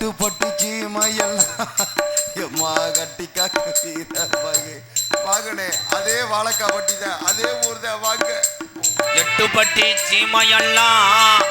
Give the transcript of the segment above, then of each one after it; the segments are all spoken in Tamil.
எட்டு பட்டு சீமையெல்லாம் எம்மா கட்டிக்கா வாங்கனே அதே வாழைக்காய் பட்டி தான் அதே ஊர் தான் வாங்க. எட்டு பட்டி சீமையெல்லாம்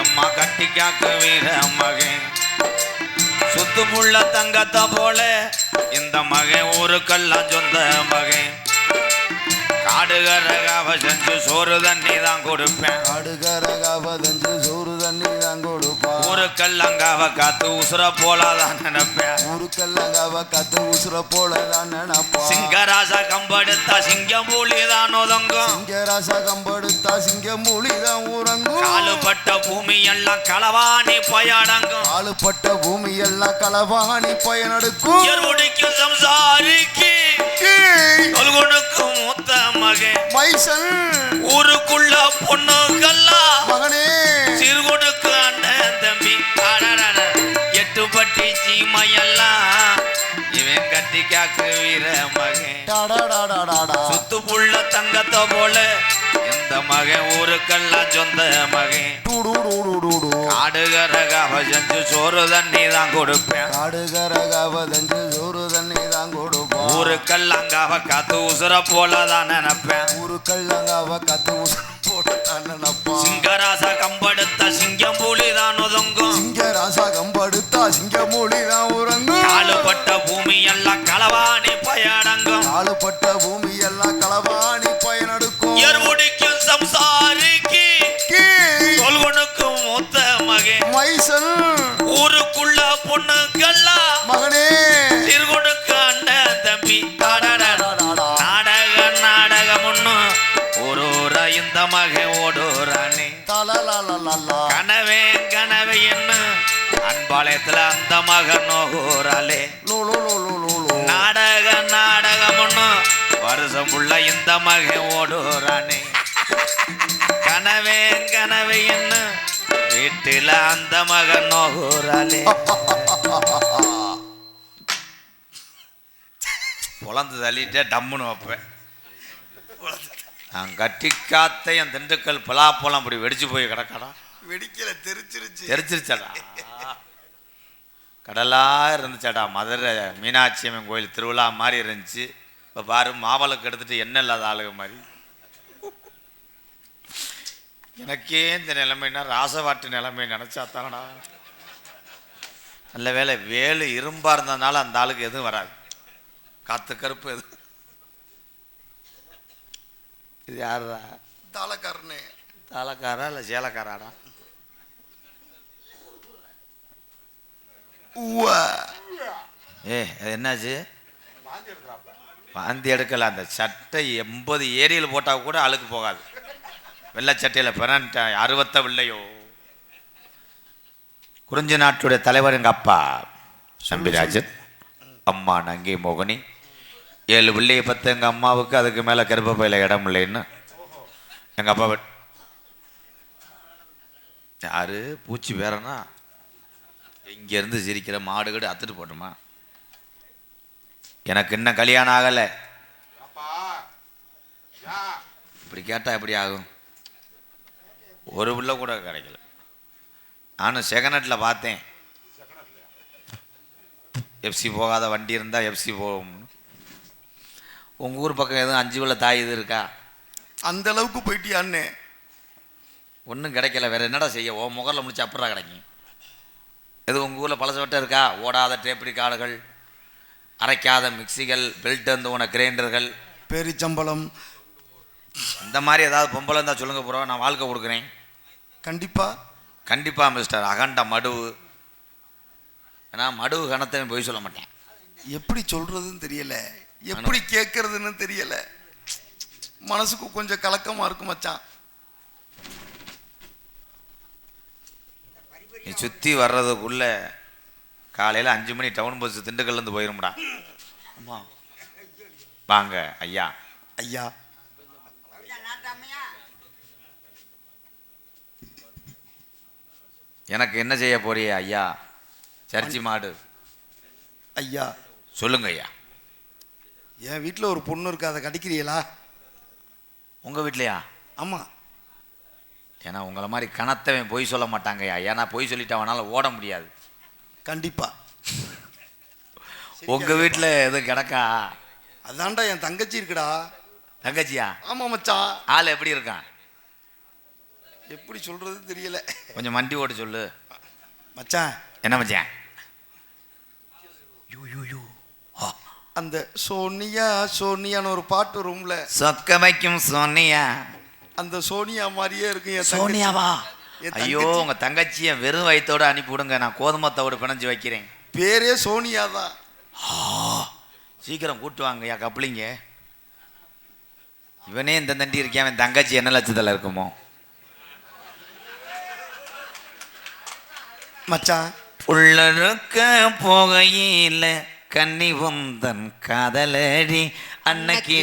எம்மா கட்டி காக்க வீர மகன் சுத்துமுள்ள தங்கத்தை போல இந்த மகன் ஊருக்கெல்லாம் சொந்த மகன் காடுகரகாவ செஞ்சு சோறு தண்ணி தான் கொடுப்பேன் அடுகரகாவதஞ்சு சோறு தண்ணி தான் கொடுப்பா ஊருக்கெல்லாம் காவ காத்து உசுர போலாதான் நினைப்பேன். ஊருக்கெல்லாம் கத்து உசுர போல தான் நினைப்பா. சிங்கராசா கம்பெடுத்தா சிங்கம் பூலி தான் ஒதங்கும். சிங்கராசா கம்பெடுத்தா சிங்கம் மொழி தான் ஊரங்கும் காலுப்பட்ட பூமி எல்லாம் களவாணி பயடங்கும் ஆளுப்பட்ட பூமி எல்லாம் களவாணி பயனடுக்கும். எருடிக்கும் சம்சாரிக்கு கொல்குனுக்கும் மூத்த மகன். மைசன். ஊருக்குள்ள பொண்ணுக்கெல்லாம் மகனே. சிறுகுனுக்கு அண்ணன் தம்பி. எட்டு பட்டி சீமையெல்லாம் இவன் கட்டி காக்கு வீர மகன். சுத்து புள்ள தங்கத்தை போல இந்த மகன் ஊருக்கெல்லாம் சொந்த மகன். காடுகரகாவ செஞ்சு சோறு தண்ணி தான் கொடுப்பேன் காடுகரகாவதஞ்சு சோறு தண்ணி தான் கொடுப்போம் ஊருக்கெல்லாம் காவ காத்து உசுர போலதான் நினைப்பேன். ஊருக்கெல்லாம் கத்து உசுர போல தான் நினைப்பான். சிங்கராச கம்படுத்த சிங்கம் புலி தான் ஒதுங்கும். சிங்கராசா கம்படுத்தா சிங்கமொழி தான் உறங்கும். காலுப்பட்ட பூமி எல்லாம் களவாணி பயடங்கும் ஆளுப்பட்ட பூமி எல்லாம் களவாணி ஓடுறானே தலலலலலா. கனவே கனவே என்ன. அன்பாளையத்துல அந்த மகன் நோகுறாளே லோ, லோ, லோ, லோ, லோ, லோ. நாடக நாடகம் ஒண்ணு. வருஷம் புள்ள இந்த மகன் ஓடுறானே கனவே கனவே என்ன. வீட்டுல அந்த மகன் நோகுறாளே பொழந்து தள்ளிட்டே டம்முன்னு வைப்பேன். நான் கட்டி காத்த என் திண்டுக்கல் பலாப்பழம் அப்படி வெடிச்சு போய் கிடக்கடா. வெடிக்கல தெரிச்சிருச்சு. தெரிச்சிருச்சடா. கடலா இருந்துச்சடா மதுரை மீனாட்சி அம்மன் கோயில் திருவிழா மாதிரி இருந்துச்சு. இப்போ பாரு மாவளுக்கு எடுத்துட்டு என்ன இல்லாத ஆளுக மாதிரி. எனக்கே இந்த நிலைமைனா ராசவாட்டு நிலைமை நினச்சா தானடா நல்ல வேளை வேலு இரும்பா இருந்ததுனால அந்த ஆளுக்கு எதுவும் வராது. காத்து கருப்பு எது இது யாருடா தாளக்காரனே. தாளக்காரா இல்லை சேலக்காராடா. ஏ அது என்னாச்சு? வாந்தி எடுக்கல அந்த சட்டை எண்பது ஏரியில் போட்டால் கூட அழுக்கு போகாது. வெள்ளை சட்டையில் பிறன்ட்ட அறுபத்த வில்லையோ? குறிஞ்சி நாட்டுடைய தலைவர் எங்கள் அப்பா? சம்பிராஜன் அம்மா நங்கை மோகினி. ஏழு பிள்ளையை பத்து எங்கள் அம்மாவுக்கு அதுக்கு மேலே கருப்பப்பையில் இடம் இல்லைன்னு. எங்கள் அப்பா யாரு? பூச்சி வேறனா இங்கேருந்து சிரிக்கிற மாடு கடு அத்துட்டு போட்டுமா? எனக்கு இன்னும் கல்யாணம் ஆகலை. இப்படி கேட்டால் எப்படி ஆகும்? ஒரு பிள்ளை கூட கிடைக்கல. நானும் செகனட்டில் பார்த்தேன். எஃப்சி போகாத வண்டி இருந்தால் எஃப்சி போகும்னு. உங்கள் ஊர் பக்கம் எதுவும் அஞ்சு உள்ள தாய் இது இருக்கா? அந்த அளவுக்கு போயிட்டியான்னே ஒன்றும் கிடைக்கல வேற என்னடா செய்ய? ஓ முகரில் முடிச்சு அப்புறம் கிடைக்கும். எது உங்கள் ஊரில் பழச வட்டம் இருக்கா? ஓடாத டேப் காடுகள் அரைக்காத மிக்சிகள் பெல்ட் வந்து உன கிரைண்டர்கள் பேரிச்சம்பளம். இந்த மாதிரி ஏதாவது பொம்பளை இருந்தால் சொல்லுங்க ப்ரோ நான் வாழ்க்கை கொடுக்குறேன். கண்டிப்பா. கண்டிப்பாக மிஸ்டர் அகண்ட மடுவு. ஏன்னா மடுவு கணத்தை போய் சொல்ல மாட்டேன். எப்படி சொல்றதுன்னு தெரியல. எப்படி கேட்கறதுன்னு தெரியல. மனசுக்கு கொஞ்சம் கலக்கமா இருக்கு மச்சான். நீ சுற்றி வர்றதுக்குள்ள காலையில் அஞ்சு மணி டவுன் பஸ் திண்டுக்கல்லேருந்து போயிரும்டா. அம்மா. வாங்க ஐயா. ஐயா. எனக்கு என்ன செய்ய போறிய ஐயா? சர்ச்சி மாடு. ஐயா. சொல்லுங்க ஐயா. என் வீட்டில் ஒரு பொண்ணு இருக்கு அதை கடிக்கிறீங்களா? உங்கள் வீட்லையா? ஆமா. ஏன்னா உங்களை மாதிரி கணத்தவன் பொய் சொல்ல மாட்டாங்கய்யா. ஏன்னா பொய் சொல்லிட்டு அவனால் ஓட முடியாது. கண்டிப்பா. உங்க வீட்டுல எதுவும் கிடக்கா? அதான்டா என் தங்கச்சி இருக்குடா. தங்கச்சியா? ஆமா மச்சான் ஆள் எப்படி இருக்கான்? எப்படி சொல்றது தெரியல. கொஞ்சம் மண்டி ஓட்டு சொல்லு. மச்சான். என்ன மச்சான்? You you you. அந்த சோனியா சோனியான்னு ஒரு பாட்டு ரூம்ல சொக்கமைக்கும் சோனியா. அந்த சோனியா மாதிரியே இருக்கு. சோனியாவா? ஐயோ. உங்க தங்கச்சிய வெறும் வயித்தோட அனுப்பி விடுங்க நான் கோதுமை தவிடு பிணைஞ்சு வைக்கிறேன். பேரே சோனியா தான் சீக்கிரம் கூட்டு வாங்கய்யா கப்ளிங்க. இவனே இந்த தண்டி இருக்கேன் அவன் தங்கச்சி என்ன லட்சத்தில் இருக்குமோ. மச்சான். உள்ளருக்க போகையில் கன்னி உந்தன் காதலடி அன்னைக்கு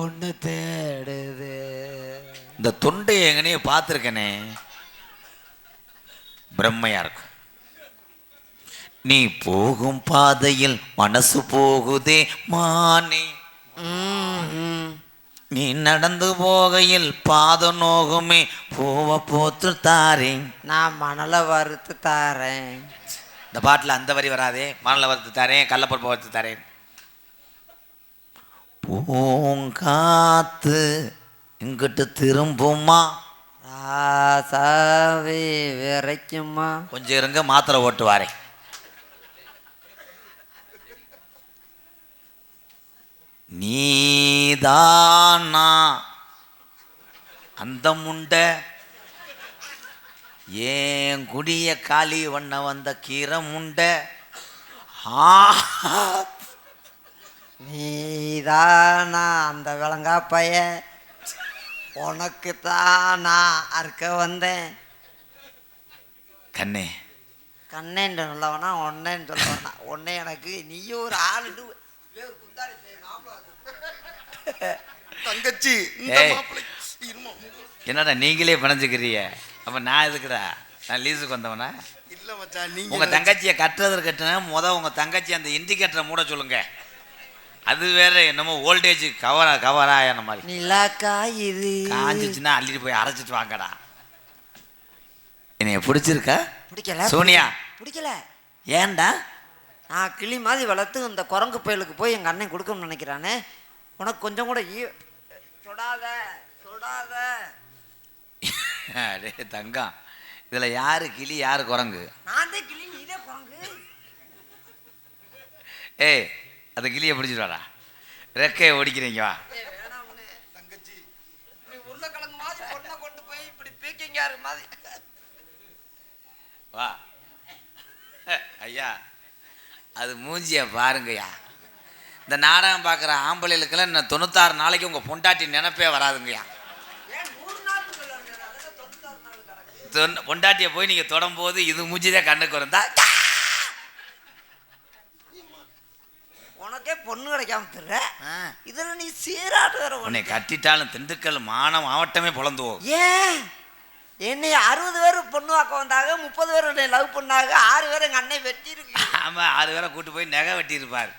ஒன்று தேடுது. இந்த தொண்டை எங்கனையே பார்த்துருக்கனே. பிரம்மையா இருக்கும். நீ போகும் பாதையில் மனசு போகுதே மானே. நீ நடந்து போகையில் பாதம் நோகுமே பூவ போத்து தாரேன். நான் மணலை வறுத்து தாரேன். இந்த பாட்டில் அந்த வரி வராதே மணலை வறுத்து தரேன் கள்ளப்பருப்பை வறுத்து தரேன். பூங்காத்து இங்கிட்டு திரும்புமா? ராசாவே விரைக்குமா? கொஞ்சம் இருங்க மாத்திரை ஓட்டு வாரேன். நீதானா? அந்த முண்டை ஏன் குடிய காளி வண்ண வந்த கீரை முண்டை ஆ நீதானா அந்த விளங்கா பைய? உனக்கு தான் நான் அறுக்க வந்தேன். கண்ணே. கண்ணேன்னு சொல்லவனா ஒன்னேன்னு சொல்லவனா. ஒன்னே எனக்கு நீயும் ஒரு நாமளும் தங்கச்சி. என்னடா நீங்களே பிணைஞ்சுக்கிறீங்க? அப்ப நான் எதுக்குடா? நான் லீஸுக்கு வந்தவனா? இல்ல மச்சான் நீங்க உங்க தங்கச்சியை கட்டுறது கட்டுன முத உங்க தங்கச்சி அந்த இண்டிகேட்டரை மூட சொல்லுங்க. அது வேற என்னமோ ஓல்டேஜ் கவரா கவரா ஆன மாதிரி. நிலாக்கா இது. காஞ்சிச்சுன்னா அள்ளிட்டு போய் அரைச்சிட்டு வாங்கடா. என்னைய பிடிச்சிருக்கா? பிடிக்கல சோனியா. பிடிக்கல. ஏன்டா? நான் கிளி மாதிரி வளர்த்து இந்த குரங்கு பயலுக்கு போய் எங்கள் அண்ணன் கொடுக்கணும்னு நினைக்கிறானே. உனக்கு கொஞ்சம் கூட ஈ தொடாத தொடாத டேய் தங்கம். இதுல யாரு கிளி யாரு குரங்கு? ஏய் அந்த கிளியை பிடிச்சிட்டு வாடா. ரெக்கையை ஒடிக்கிறீங்க வா. வா. ஐயா அது மூஞ்சிய பாருங்கய்யா. இந்த நாடகம் பார்க்குற ஆம்பளைகளுக்கெல்லாம் இன்னும் தொண்ணூத்தாறு நாளைக்கு உங்கள் பொண்டாட்டி நினைப்பே வராதுங்கய்யா ஏன் நூறு நாள் சொல்ல வேண்டியது அதெல்லாம் தொண்ணூத்தாறு நாள் கணக்கு தொன் பொண்டாட்டியை போய் நீங்கள் தொடும்போது இது மூஞ்சிதான் கண்ணுக்கு வந்தா உனக்கே பொண்ணு கிடைக்காம தர்ற. இதுல நீ சீராட்டு வர உன்னை கட்டிட்டாலும் திண்டுக்கல் மானம் மாவட்டமே பொழந்து போகும் ஏன்? என்னை அறுபது பேர் பொண்ணு வாக்க வந்தாங்க முப்பது பேர் என்னை லவ் பண்ணாங்க ஆறு பேர் எங்க அண்ணன் வெட்டி இருக்கு ஆமாம் ஆறு பேரை கூட்டு போய் நகை வெட்டியிருப்பார்.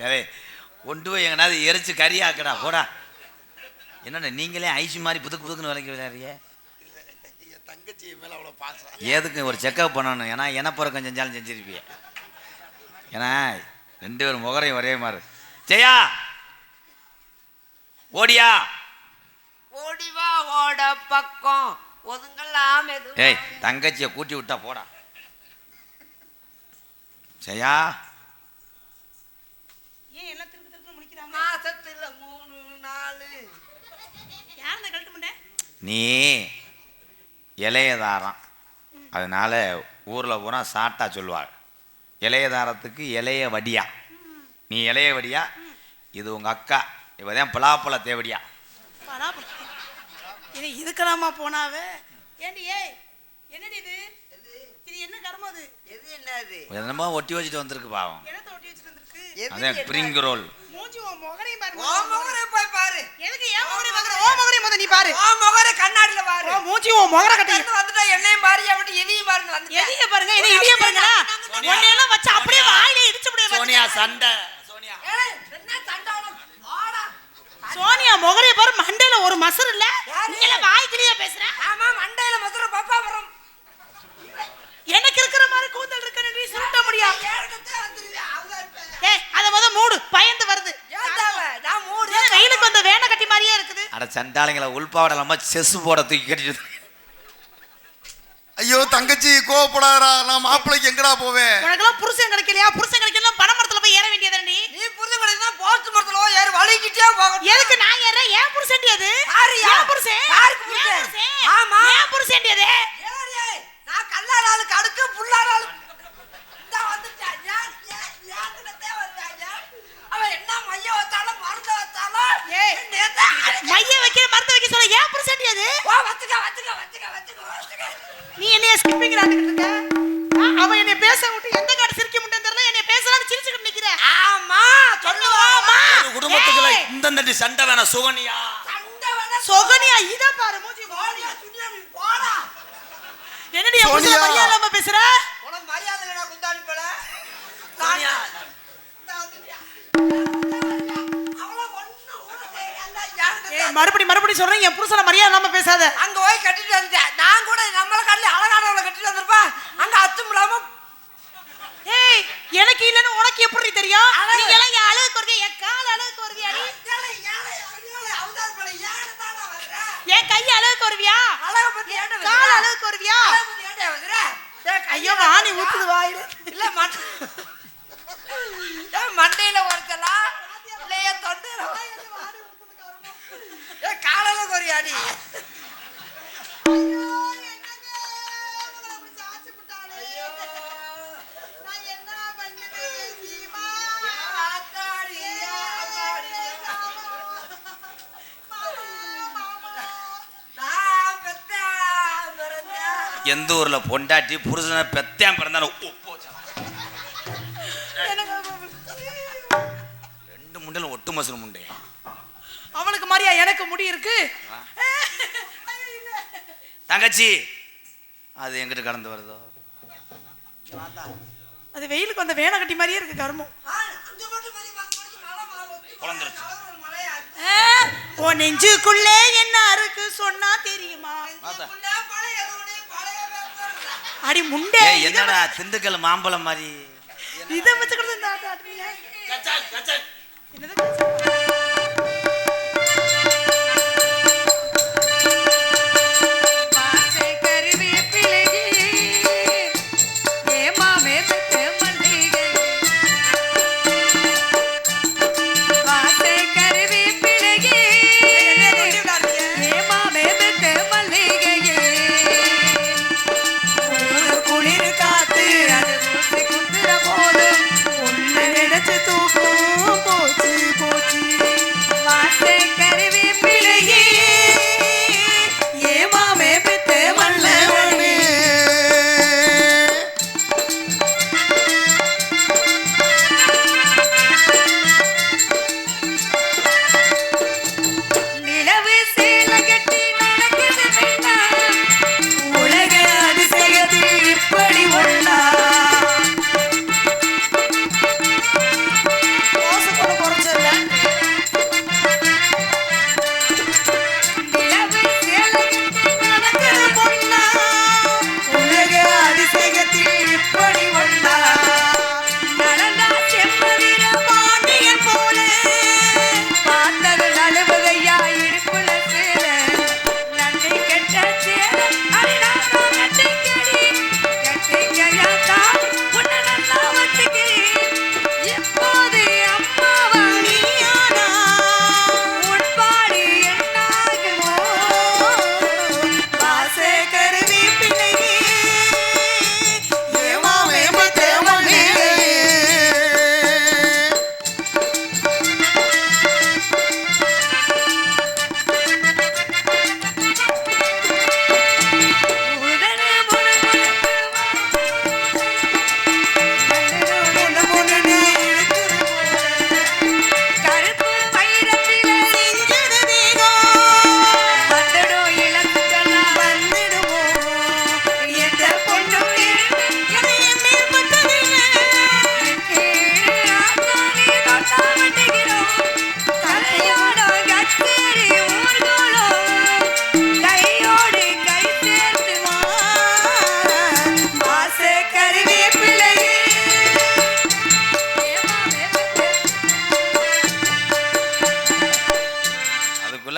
ஏவே கொண்டு போய் எங்கனாவது எரிச்சு கறி ஆக்கடா போடா. என்னடா நீங்களே ஐசி மாதிரி புதுக்கு புதுக்குன்னு விலைக்கு விளையாடுறிய என் தங்கச்சி மேல அவ்வளவு பாசம். எதுக்கு ஒரு செக்கப் பண்ணணும்? ஏன்னா இனப்பறக்கம் செஞ்சாலும் செஞ்சிருப்பிய. ஏன்னா ரெண்டு பேரும் முகரையும் ஒரே மாதிரி. ஜெயா! ஓடியா? ஓடி வா ஓட பக்கம். ஒதுங்கலாம் எது ஏய் தங்கச்சியை கூட்டி விட்டா போடா. ஜெயா! மாசத்துல மூணு நாலு. யார் இந்த கழட்டு முண்டை? நீ இளையதாரம் அதனால ஊரில் பூரா சாட்டா சொல்லுவாள். இளையதாரத்துக்கு இளைய வடியா. நீ இளைய வடியா? இது உங்கள் அக்கா. இவதான் பலாப்பழ தேவடியா. இது இதுக்கெல்லாமா போனாவே? ஏண்டி ஏய் என்னடி இது? இது என்ன கர்மம் அது? எது என்னது என்னமோ ஒட்டி வச்சுட்டு வந்திருக்கு பாவம். என்னத்த ஒட்டி வச்சுட்டு வந்திருக்கு? எது அதே? Bring roll. மூஞ்சி உன் முகரையும் பாரு ஓ முகரை போய் பாரு. எதுக்கு ஏன் முகரை பாக்குற? ஓ முகரை முத நீ பாரு. ஓ முகரை கண்ணாடியில பாரு. மூஞ்சியும் முகர கட்டி வந்துட்டா என்னைய பாரு அப்படி எதையும் பாருங்க எதையும் பாருங்க இதை இதையும் பாருங்க உன்னையெல்லாம் வச்சு அப்படியே வாயில இடிச்சு முடியாது சோனியா சண்டை. சோனியா. என்ன சோனியா முகரைய பாரு மண்டையில ஒரு மசர் இல்ல. நீங்க வாய்க்கிலேயே பேசுற? ஆமா மண்டையில மசர பாப்பா வரும். எனக்கு இருக்கிற மாதிரி கூந்தல் இருக்க நீ சுருட்ட முடியாது ஏய் அத முத மூடு பயந்து வருது. நான் மூடு. வெயிலுக்கு வந்து வேன கட்டி மாதிரியே இருக்குது? அட சண்டாளங்கள உள்பாவடலமா செஸ் போட தூக்கி கட்டிட்டு தங்கச்சி கோவப்படாதடா நான் மாப்பிள்ளைக்கு எங்கடா போவேன் உனக்கெல்லாம் புருஷன் கிடைக்கலையா புருஷன் கிடைக்கலாம் பனைமரத்துல போய் ஏற வேண்டியதானடி நீ புரிஞ்சு கிடைச்சா போஸ்ட் மரத்தில் ஏறி வலிக்கிட்டே போகணும் எதுக்கு நான் ஏற ஏன் புருஷன்டி அது யாருயா? ஏன் புருஷன் யாருக்கு புருஷன்? புருஷன்? ஆமா. ஏன் புருஷன்டி அது நான் கல்லாத ஆளுக்கு அடுக்கு புல்லாத ஆளுக்கு இந்தா வந்துட்டேன். ஏன், ஏன், ஏன்கிட்டதே வருவாங்க. அவன் என்ன மைய வச்சாலும் மருந்து வச்சாலும் ஏய். நேத்தா அடிக்க- மைய வைக்க சொல்ல ஏன் புருஷன்டி அது ஓ, வச்சுக்க, வச்சுக்க, வச்சுக்க, வச்சுக்க, வச்சுக்க. நீ என்னைய ஸ்கிப்பிங் இருக்க ஆ, அவன் என்னை பேச விட்டு எந்த காட்டு சிரிக்க முடியும் தெரியல என்னைய பேசலாம்னு சிரிச்சுக்கிட்டு நிக்கிற. ஆமா சொல்லுவாமா ஒரு குடும்பத்துக்குள்ள இந்த நடி சண்டை வேணாம் சுகனியா. சண்டை வேணா சொகனியா. இத பாரு மூஞ்சி போடியா, சுனியாமி, போடா. என்னடி சோனியா. மரியாதை இல்லாம பேசுற? உனக்கு மரியாதை இல்லைடா, குந்தாணி பயல. மறுபடி மறுபடி சொல்றேன் என் புருஷனை மரியாதை இல்லாம பேசாத. அங்க போய் கட்டிட்டு வந்துட்டேன் நான் கூட நம்மள கட்டி அழகானவளை கட்டிட்டு வந்திருப்பா. அங்க அத்தும் இல்லாம ஏய் எனக்கு இல்லன்னு உனக்கு எப்படி தெரியும்? அழகு. நீங்க எல்லாம் என் அழகுக்கு வருது என் கால் அழகுக்கு வருவியா நீ? என் கை அழகுக்கு வருவியா? அழகை பத்தி கால் அழகை கையில ஐயோ வாணி? ஊத்துது வாயில. இல்ல மண்டையில உரைச்சலா? பெத்தேன், பிறந்தேன். எந்த ஊர்ல பொண்டாட்டி புருஷனை பெத்தேன் பிறந்தாலும் ரெண்டு முண்டையில ஒட்டு மசூர் முண்டை. மாதிரியா எனக்கு முடி இருக்கு. தங்கச்சி அது எங்கிட்ட கடந்து வருதோ? அது வெயிலுக்கு வந்த வேனை கட்டி மாதிரியே இருக்கு கருமம். நெஞ்சுக்குள்ளே என்ன அருக்கு சொன்னா தெரியுமா. அடி முண்டே. என்னடா திண்டுக்கல் மாம்பழம் மாதிரி? இதை ஆடுறீங்க. என்னது ஏமாமே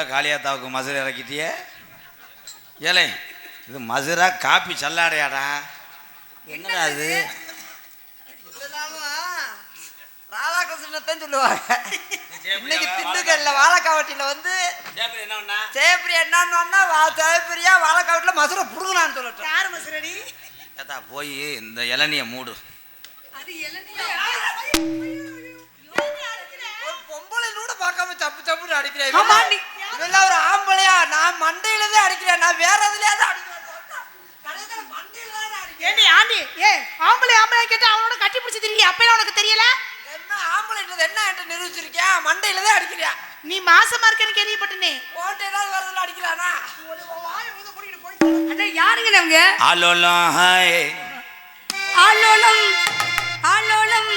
மலையாத்தாவுக்கு மதுரை இறக்கிட்டியே? ஏலே இது மதுரா காப்பி சல்லாடையாடா? என்னடா அது? ராதாகிருஷ்ணத்தான் சொல்லுவாங்க. இன்னைக்கு திண்டுக்கல்ல வாழைக்காவட்டியில வந்து ஜெயப்பிரி என்னன்னு வா- ஜெயப்பிரியா வாழைக்காவட்டில மதுரை புடுங்கலான்னு சொல்லட்டும் யாரு மசுரடி ஏத்தா போய் இந்த இளநிய மூடு. அது இளநீர் ஒரு பொம்பளை கூட பார்க்காம சப்பு சப்புன்னு அடிக்கிறேன். இவெல்லாம் ஒரு ஆம்பளையா? நான் மண்டையில தான் அடிக்கிறேன். நான் வேற மண்டையில தான் அடிக்கிறேன். ஏண்டி ஆண்டி? ஏ ஆம்பளை ஆம்பளை கேட்டா அவனோட கட்டி பிடிச்சி திரியா அப்பெல்லாம் உனக்கு தெரியல? என்ன ஆம்பளைன்றது என்ன என்று நிரூபிச்சிருக்கேன் மண்டையில தான் அடிக்கிறேன் நீ மாசமா இருக்கேன்னு கேள்விப்பட்டனே ஓட்ட ஏதாவது வரதுல அடிக்கிறானா அண்ணா யாருங்க அவங்க ஆலோலம் ஹாய் ஆலோலம் ஆலோலம்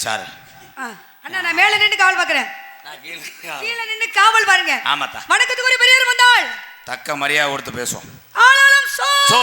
சார். ஆ, அண்ணா நான் மேல நின்று காவல் பார்க்கறேன். கீழே நின்று காவல். பாருங்க. ஆமாத்தா. வணக்கத்துக்குரிய பெரியவர் வந்தாள் தக்க மரியாதை கொடுத்து பேசுவோம். ஆளாலும் சோ சோ